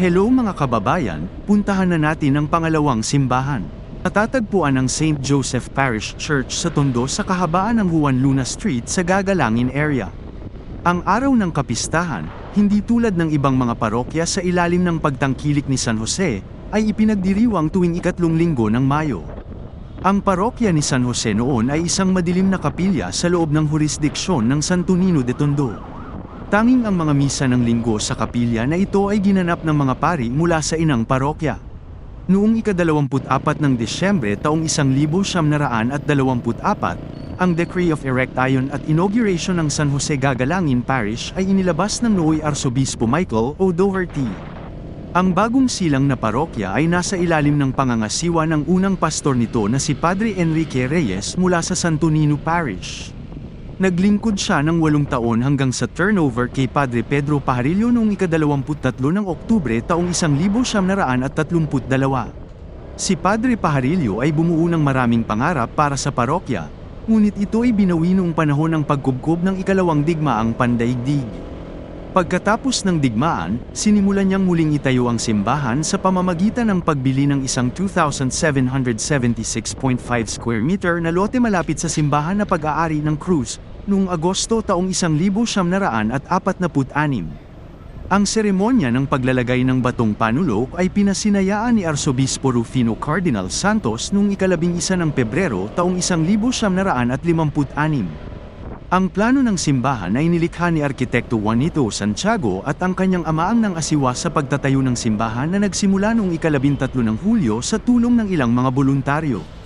Hello mga kababayan, puntahan na natin ang pangalawang simbahan. Natatagpuan ang St. Joseph Parish Church sa Tondo sa kahabaan ng Juan Luna Street sa Gagalangin area. Ang araw ng kapistahan, hindi tulad ng ibang mga parokya sa ilalim ng pagtangkilik ni San Jose, ay ipinagdiriwang tuwing ikatlong linggo ng Mayo. Ang parokya ni San Jose noon ay isang madilim na kapilya sa loob ng jurisdiksyon ng Santo Nino de Tondo. Tanging ang mga misa ng linggo sa kapilya na ito ay ginanap ng mga pari mula sa inang parokya. Noong ikadalawamput-apat ng Desyembre taong 1924, ang Decree of Erection at Inauguration ng San Jose Gagalangin Parish ay inilabas ng nooy Arsobispo Michael O. Doherty. Ang bagong silang na parokya ay nasa ilalim ng pangangasiwa ng unang pastor nito na si Padre Enrique Reyes mula sa Santo Nino Parish. Naglingkod siya ng walong taon hanggang sa turnover kay Padre Pedro Pajarillo noong ikadalawamput-tatlo ng Oktubre taong 1932. Si Padre Pajarillo ay bumuo ng maraming pangarap para sa parokya, ngunit ito ay binawi noong panahon ng pagkubkob ng ikalawang digmaang pandaigdig. Pagkatapos ng digmaan, sinimulan niyang muling itayo ang simbahan sa pamamagitan ng pagbili ng isang 2,776.5 square meter na lote malapit sa simbahan na pag-aari ng Cruz, noong Agosto taong 1946. Ang seremonya ng paglalagay ng batong panulok ay pinasinayaan ni Arsobispo Rufino Cardinal Santos noong ikalabing isa ng Pebrero taong 1956. Ang plano ng simbahan ay nilikha ni Arkitekto Juanito Santiago at ang kanyang amaang ng asiwa sa pagtatayo ng simbahan na nagsimula noong ikalabintatlo ng Hulyo sa tulong ng ilang mga voluntaryo.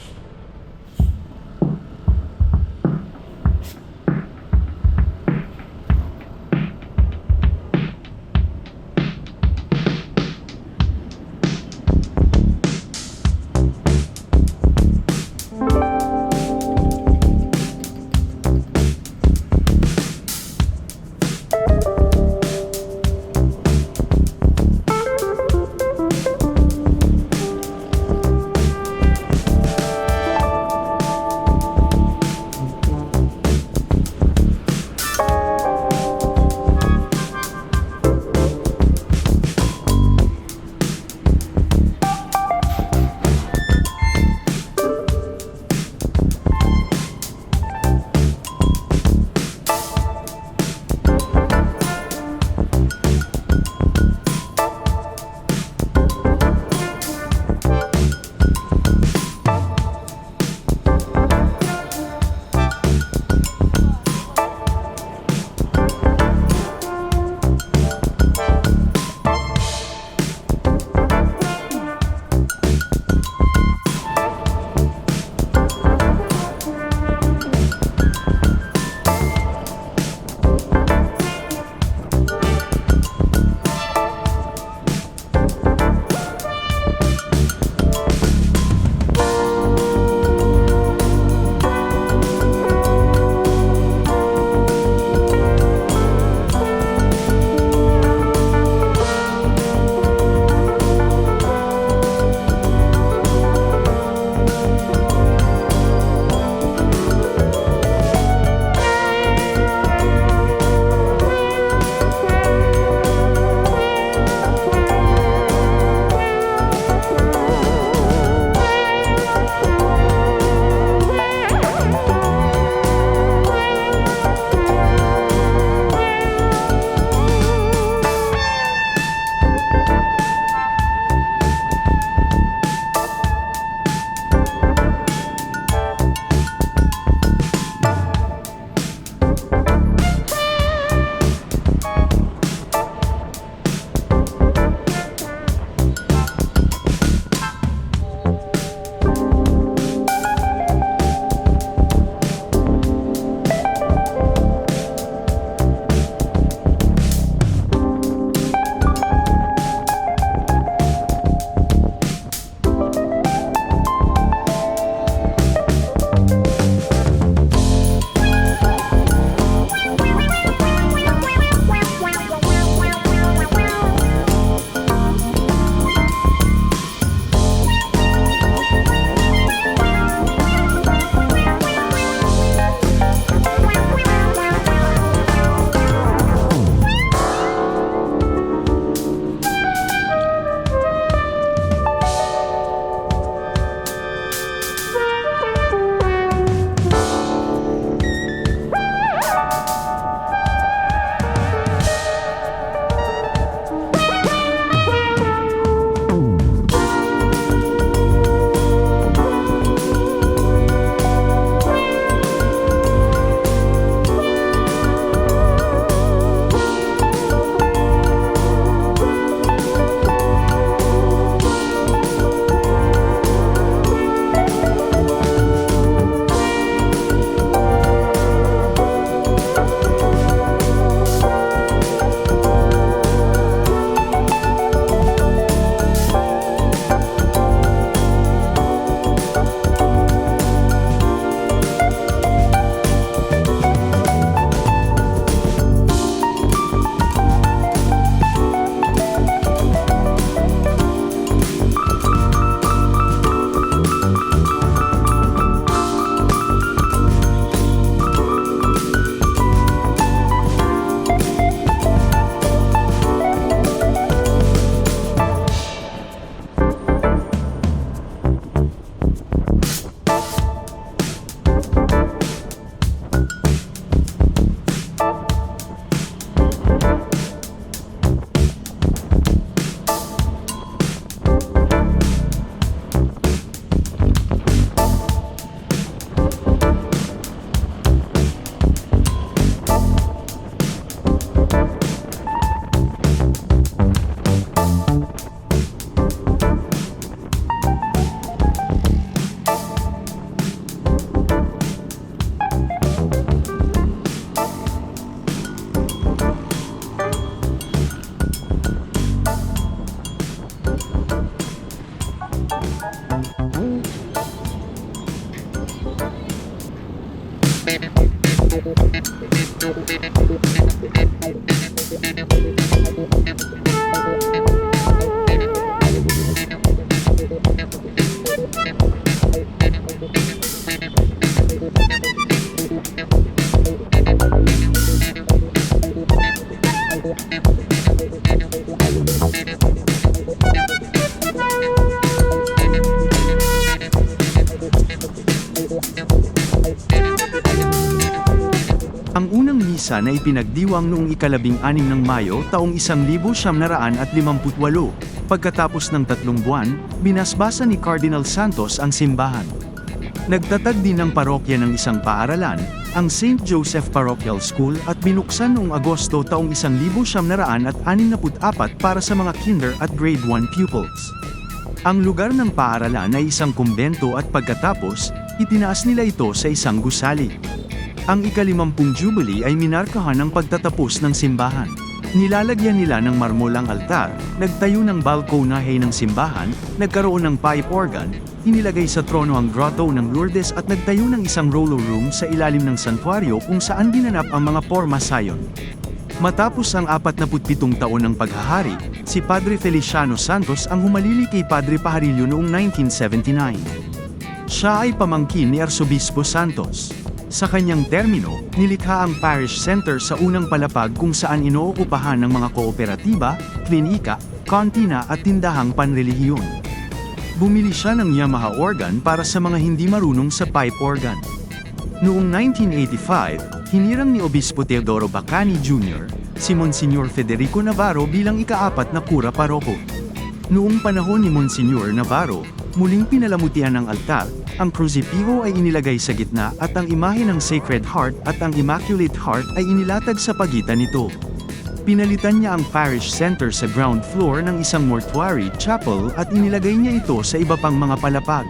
Misa na ipinagdiwang noong ikalabing anim ng Mayo taong 1958, pagkatapos ng tatlong buwan, binasbasa ni Cardinal Santos ang simbahan. Nagtatag din ng parokya ng isang paaralan, ang St. Joseph Parochial School at binuksan noong Agosto taong 1964 para sa mga kinder at grade 1 pupils. Ang lugar ng paaralan ay isang kumbento at pagkatapos, itinaas nila ito sa isang gusali. Ang ikalimampung jubilee ay minarkahan ng pagtatapos ng simbahan. Nilalagyan nila ng marmol ang altar, nagtayo ng balkonahe ng simbahan, nagkaroon ng pipe organ, inilagay sa trono ang grotto ng Lourdes at nagtayo ng isang rolo room sa ilalim ng santuario kung saan ginanap ang mga porma sayon. Matapos ang 47 taon ng paghahari, si Padre Feliciano Santos ang humalili kay Padre Pajarillo noong 1979. Siya ay pamangkin ni Arsobispo Santos. Sa kanyang termino, nilikha ang parish center sa unang palapag kung saan inookupahan ng mga kooperatiba, klinika, kantina at tindahang panrelihiyon. Bumili siya ng Yamaha organ para sa mga hindi marunong sa pipe organ. Noong 1985, hinirang ni Obispo Teodoro Bacani Jr., si Monsignor Federico Navarro bilang ikaapat na kura paroko. Noong panahon ni Monsignor Navarro, muling pinalamutian ang altar, ang krusipiho ay inilagay sa gitna at ang imahe ng Sacred Heart at ang Immaculate Heart ay inilatag sa pagitan nito. Pinalitan niya ang parish center sa ground floor ng isang mortuary chapel at inilagay niya ito sa iba pang mga palapag.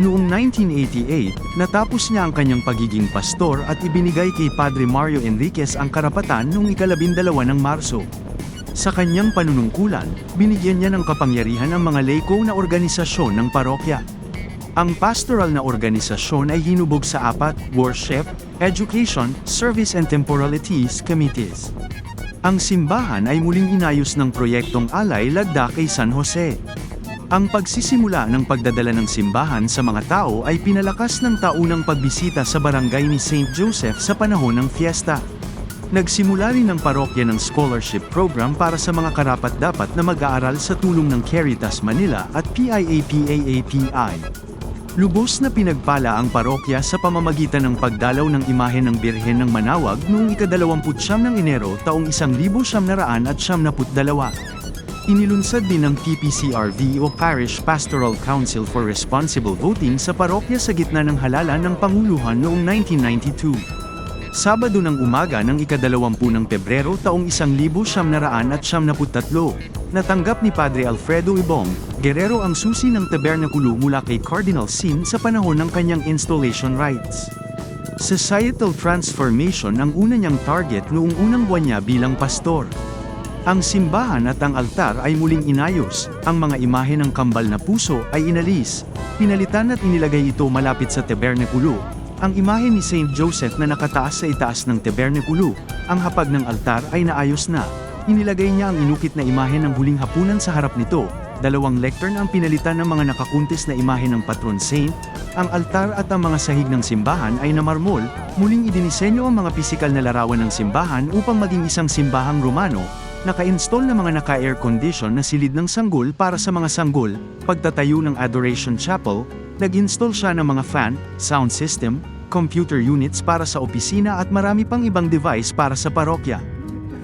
Noong 1988, natapos niya ang kanyang pagiging pastor at ibinigay kay Padre Mario Enriquez ang karapatan noong ikalabindalawa ng Marso. Sa kanyang panunungkulan, binigyan niya ng kapangyarihan ang mga leko na organisasyon ng parokya. Ang pastoral na organisasyon ay hinubog sa apat, worship, education, service and temporalities committees. Ang simbahan ay muling inayos ng proyektong alay lagda kay San Jose. Ang pagsisimula ng pagdadala ng simbahan sa mga tao ay pinalakas ng taunang pagbisita sa barangay ni St. Joseph sa panahon ng fiesta. Nagsimula rin ang parokya ng scholarship program para sa mga karapat-dapat na mag-aaral sa tulong ng Caritas Manila at PIAPAAPI. Lubos na pinagpala ang parokya sa pamamagitan ng pagdalaw ng imahe ng Birhen ng Manawag noong ikadalawamputsyam ng Enero taong 1972. Inilunsad din ng PPCRV o Parish Pastoral Council for Responsible Voting sa parokya sa gitna ng halalan ng Panguluhan noong 1992. Sabado ng umaga ng ikadalawampu ng Pebrero taong 1973, natanggap ni Padre Alfredo Ibong, Guerrero ang susi ng tabernakulo mula kay Cardinal Sin sa panahon ng kanyang installation rites. Societal transformation ang una niyang target noong unang buwan niya bilang pastor. Ang simbahan at ang altar ay muling inayos, ang mga imahe ng kambal na puso ay inalis, pinalitan at inilagay ito malapit sa tabernakulo, ang imahe ni Saint Joseph na nakataas sa itaas ng tabernakulo, ang hapag ng altar ay naayos na. Inilagay niya ang inukit na imahe ng huling hapunan sa harap nito, dalawang lectern ang pinalitan ng mga nakakuntis na imahe ng patron saint, ang altar at ang mga sahig ng simbahan ay namarmol, muling idinisenyo ang mga pisikal na larawan ng simbahan upang maging isang simbahang Romano, naka-install na mga naka-air condition na silid ng sanggol para sa mga sanggol, pagtatayo ng Adoration Chapel, nag-install siya ng mga fan, sound system, computer units para sa opisina at marami pang ibang device para sa parokya.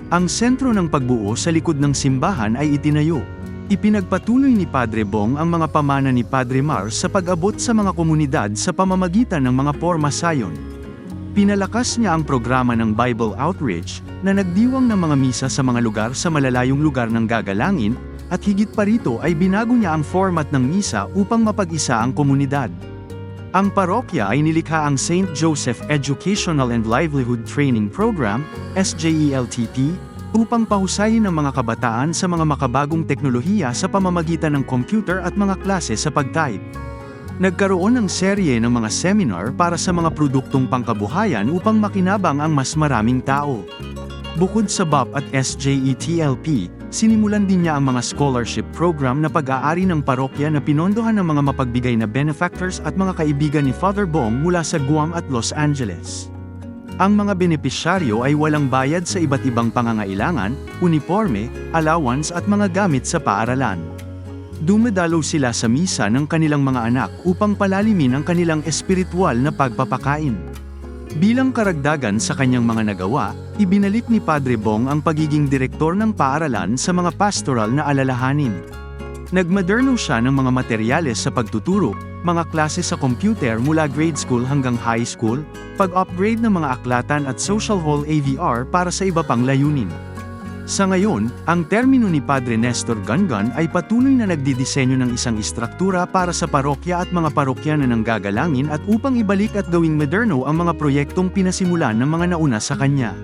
Ang sentro ng pagbuo sa likod ng simbahan ay itinayo. Ipinagpatuloy ni Padre Bong ang mga pamana ni Padre Mars sa pag-abot sa mga komunidad sa pamamagitan ng mga porma sayon. Pinalakas niya ang programa ng Bible Outreach na nagdiwang ng mga misa sa mga lugar sa malalayong lugar ng gagalangin at higit pa rito ay binago niya ang format ng misa upang mapag-isa ang komunidad. Ang parokya ay nilikha ang St. Joseph Educational and Livelihood Training Program, SJELTP, upang pahusayin ang mga kabataan sa mga makabagong teknolohiya sa pamamagitan ng computer at mga klase sa pagtype. Nagkaroon ng serye ng mga seminar para sa mga produktong pangkabuhayan upang makinabang ang mas maraming tao. Bukod sa BOP at SJETLP, sinimulan din niya ang mga scholarship program na pag-aari ng parokya na pinondohan ng mga mapagbigay na benefactors at mga kaibigan ni Father Bong mula sa Guam at Los Angeles. Ang mga benepisyaryo ay walang bayad sa iba't ibang pangangailangan, uniforme, allowance at mga gamit sa paaralan. Dumadalo sila sa misa ng kanilang mga anak upang palalimin ang kanilang espiritual na pagpapakain. Bilang karagdagan sa kanyang mga nagawa, ibinalik ni Padre Bong ang pagiging direktor ng paaralan sa mga pastoral na alalahanin. Nagmoderno siya ng mga materyales sa pagtuturo, mga klase sa computer mula grade school hanggang high school, pag-upgrade ng mga aklatan at social hall AVR para sa iba pang layunin. Sa ngayon, ang termino ni Padre Nestor Gangan ay patuloy na nagdidisenyo ng isang istruktura para sa parokya at mga parokya na nanggagalangin at upang ibalik at gawing moderno ang mga proyektong pinasimulan ng mga nauna sa kanya.